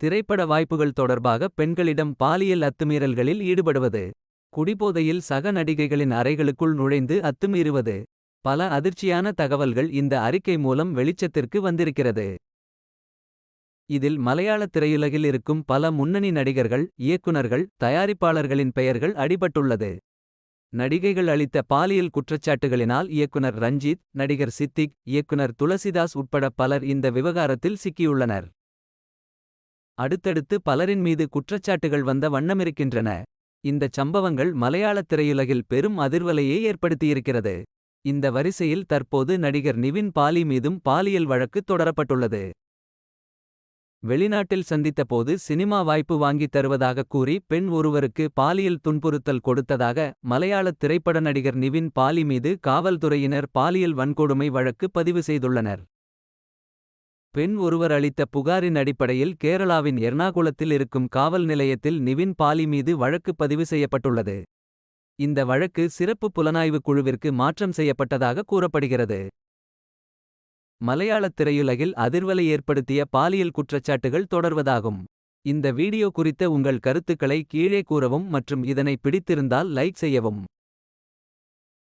திரைப்பட வாய்ப்புகள் தொடர்பாக பெண்களிடம் பாலியல் அத்துமீறல்களில் ஈடுபடுவது. குடிபோதையில் சக நடிகைகளின் அறைகளுக்குள் நுழைந்து அத்துமீறுவது. பல அதிர்ச்சியான தகவல்கள் இந்த அறிக்கை மூலம் வெளிச்சத்திற்கு வந்திருக்கிறது. இதில் மலையாளத் திரையுலகில் இருக்கும் பல முன்னணி நடிகர்கள். இயக்குனர்கள் தயாரிப்பாளர்களின் பெயர்கள் அடிபட்டுள்ளது. நடிகைகள் அளித்த பாலியல் குற்றச்சாட்டுகளினால் இயக்குனர் ரஞ்சித். நடிகர் சித்திக் இயக்குனர் துளசிதாஸ் உட்பட பலர் இந்த விவகாரத்தில் சிக்கியுள்ளனர். அடுத்தடுத்து பலரின் மீது குற்றச்சாட்டுகள் வந்த வண்ணமிருக்கின்றன. இந்தச் சம்பவங்கள் மலையாளத் திரையுலகில் பெரும் அதிர்வலையை ஏற்படுத்தியிருக்கிறது. இந்த வரிசையில் தற்போது நடிகர் நிவின் பாலி மீதும் பாலியல் வழக்கு தொடரப்பட்டுள்ளது. வெளிநாட்டில் சந்தித்தபோது சினிமா வாய்ப்பு வாங்கித் தருவதாகக் கூறி பெண் ஒருவருக்கு பாலியல் துன்புறுத்தல் கொடுத்ததாக. மலையாளத் திரைப்பட நடிகர் நிவின் பாலி மீது காவல்துறையினர் பாலியல் வன்கொடுமை வழக்கு பதிவு செய்துள்ளனர். பெண் ஒருவர் அளித்த புகாரின் அடிப்படையில் கேரளாவின் எர்ணாகுளத்தில் இருக்கும் காவல் நிலையத்தில் நிவின் பாலி மீது வழக்கு பதிவு செய்யப்பட்டுள்ளது. இந்த வழக்கு சிறப்பு புலனாய்வுக் குழுவிற்கு மாற்றம் செய்யப்பட்டதாக கூறப்படுகிறது. மலையாளத் திரையுலகில் அதிர்வலை ஏற்படுத்திய பாலியல் குற்றச்சாட்டுகள் தொடர்வதாகும். இந்த வீடியோ குறித்த உங்கள் கருத்துக்களை கீழே கூறவும் மற்றும் இதனை பிடித்திருந்தால் லைக் செய்யவும்.